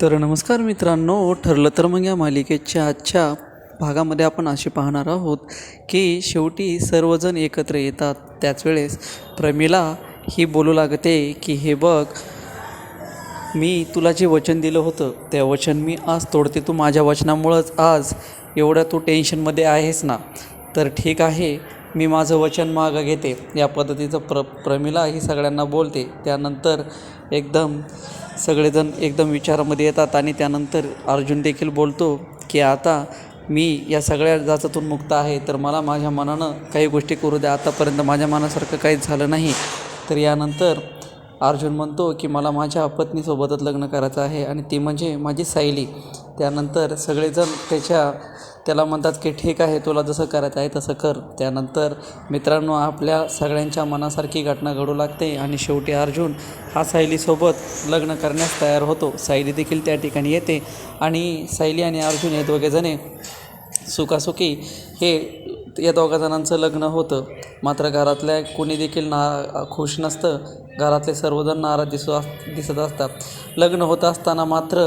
तर नमस्कार मित्रांनो ठरलं तर मग या मालिकेच्या आजच्या भागामध्ये आपण असे पाहणार आहोत की शेवटी सर्वजण एकत्र येतात. त्याच वेळेस प्रमिला ही बोलू लागते की हे बघ मी तुला जे वचन दिलं होतं ते वचन मी आज तोडते. तू माझ्या वचनामुळंच आज एवढ्या तू टेन्शनमध्ये आहेस ना? तर ठीक आहे मी माझं वचन मागं घेते. या पद्धतीचं प्र प्रमिला ही सगळ्यांना बोलते. त्यानंतर एकदम सगळेजण एकदम विचारामध्ये येतात आणि त्यानंतर अर्जुन देखील बोलतो की आता मी या सगळ्या जाचातून मुक्त आहे. तर मला माझ्या मनानं काही गोष्टी करू द्या. आतापर्यंत माझ्या मनासारखं काहीच झालं नाही. तर यानंतर अर्जुन म्हणतो की मला माझ्या पत्नीसोबतच लग्न करायचं आहे आणि ती म्हणजे माझी सायली. त्यानंतर सगळेजण त्याच्या त्याला म्हणतात की ठीक आहे तुला जसं करायचं आहे तसं कर. त्यानंतर मित्रांनो आपल्या सगळ्यांच्या मनासारखी घटना घडू लागते आणि शेवटी अर्जुन हा सायलीसोबत लग्न करण्यास तयार होतो. सायली देखील त्या ठिकाणी येते आणि सायली आणि अर्जुन हे दोघेजणे सुखासुखी हे या दोघा जणांचं लग्न होतं. मात्र घरातल्या कोणी देखील ना खुश नसतं. घरातले सर्वजण नाराज दिसू अस दिसत असतात. लग्न होत असताना मात्र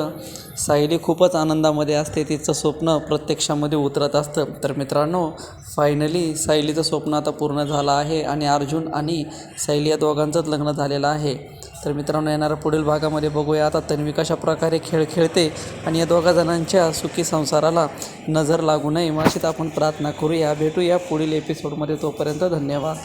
सायली खूपच आनंदामध्ये असते तिचं स्वप्न प्रत्यक्षामध्ये उतरत असतं. तर मित्रांनो फायनली सायलीचं स्वप्न आता पूर्ण झालं आहे आणि अर्जुन आणि सायली या दोघांचंच लग्न झालेलं आहे. तर मित्रांनो येणाऱ्या पुढील भागामध्ये बघूया आता तन्वी कशा प्रकारे खेळ खेळते आणि या दोघा जणांच्या सुखी संसाराला नजर लागू नये अशीच आपण प्रार्थना करूया. भेटूया पुढील एपिसोडमध्ये तोपर्यंत धन्यवाद.